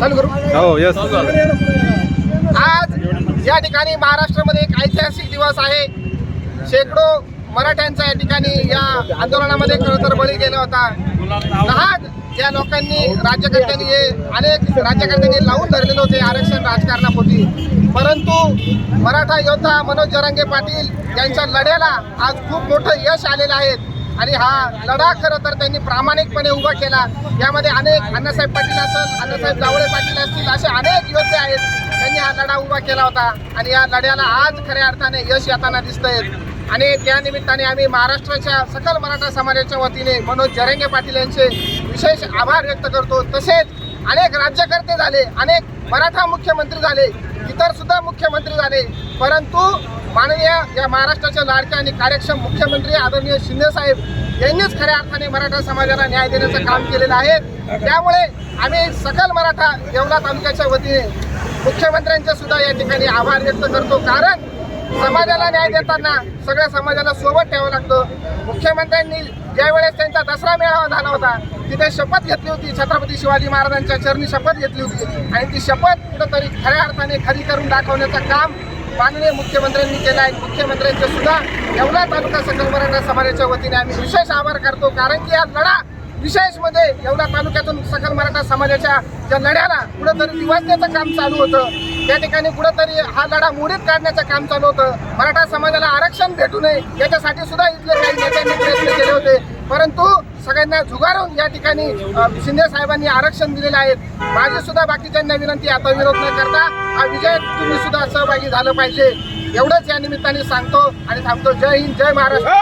चालू करू? हो यस आज या ठिकाणी महाराष्ट्रामध्ये एक ऐतिहासिक दिवस आहे. शेकडो मराठ्यांचा या ठिकाणी या आंदोलनामध्ये खरं तर बळी गेला होता. लहान ज्या लोकांनी राज्यकर्त्यांनी हे अनेक राज्यकर्त्यांनी लावून धरलेले होते आरक्षण राजकारणापोटी. परंतु मराठा योद्धा मनोज जरांगे पाटील यांच्या लढ्याला आज खूप मोठं यश आलेलं आहे. आणि हा लढा खरं तर त्यांनी प्रामाणिकपणे उभा केला. यामध्ये अनेक अण्णासाहेब पाटील असेल अण्णासाहेब जावळे पाटील असतील असे अनेक योद्धे आहेत. त्यांनी हा लढा उभा केला होता. आणि या लढ्याला आज खऱ्या अर्थाने यश येताना दिसतंय. आणि त्या निमित्ताने आम्ही महाराष्ट्राच्या सकल मराठा समाजाच्या वतीने मनोज जरेंगे पाटील यांचे विशेष आभार व्यक्त करतो. तसेच अनेक राज्यकर्ते झाले अनेक मराठा मुख्यमंत्री झाले. इतर सुद्धा मुख्यमंत्री झाले. परंतु माननीय या महाराष्ट्राच्या लाडक्या आणि कार्यक्षम मुख्यमंत्री आदरणीय शिंदे साहेब यांनीच खऱ्या अर्थाने मराठा समाजाला न्याय देण्याचं काम केलेलं आहे. त्यामुळे आम्ही सकल मराठा येवला तालुक्याच्या वतीने मुख्यमंत्र्यांचे सुद्धा या ठिकाणी आभार व्यक्त करतो. कारण समाजाला न्याय देताना सगळ्या समाजाला सोबत ठेवावं लागतं. मुख्यमंत्र्यांनी ज्यावेळेस त्यांचा दसरा मेळावा झाला होता तिथे शपथ घेतली होती. छत्रपती शिवाजी महाराजांच्या चरणी शपथ घेतली होती. आणि ती शपथ कुठंतरी खऱ्या अर्थाने खरी करून दाखवण्याचं काम माननीय मुख्यमंत्र्यांनी केलं आहे. मुख्यमंत्र्यांचे सुद्धा येवला तालुका सकल मराठा समाजाच्या वतीने आम्ही विशेष आभार करतो. कारण की हा लढा विशेषमध्ये येवला तालुक्यातून सकल मराठा समाजाच्या ज्या लढ्याला कुठंतरी दिवासण्याचं काम चालू होतं. त्या ठिकाणी कुठंतरी हा लढा मोडीत काढण्याचं काम चालू होतं. मराठा समाजाला आरक्षण भेटू नये याच्यासाठी सुद्धा इथले काही नेत्यांनी प्रयत्न केले होते. परंतु सगळ्यांना झुगारून या ठिकाणी शिंदे साहेबांनी आरक्षण दिलेलं आहे. माझी सुद्धा बाकीच्यांना विनंती आता विरोध न करता हा विजय तुम्ही सुद्धा सहभागी झालं पाहिजे. एवढंच या निमित्ताने सांगतो आणि थांबतो. जय हिंद जय महाराष्ट्र.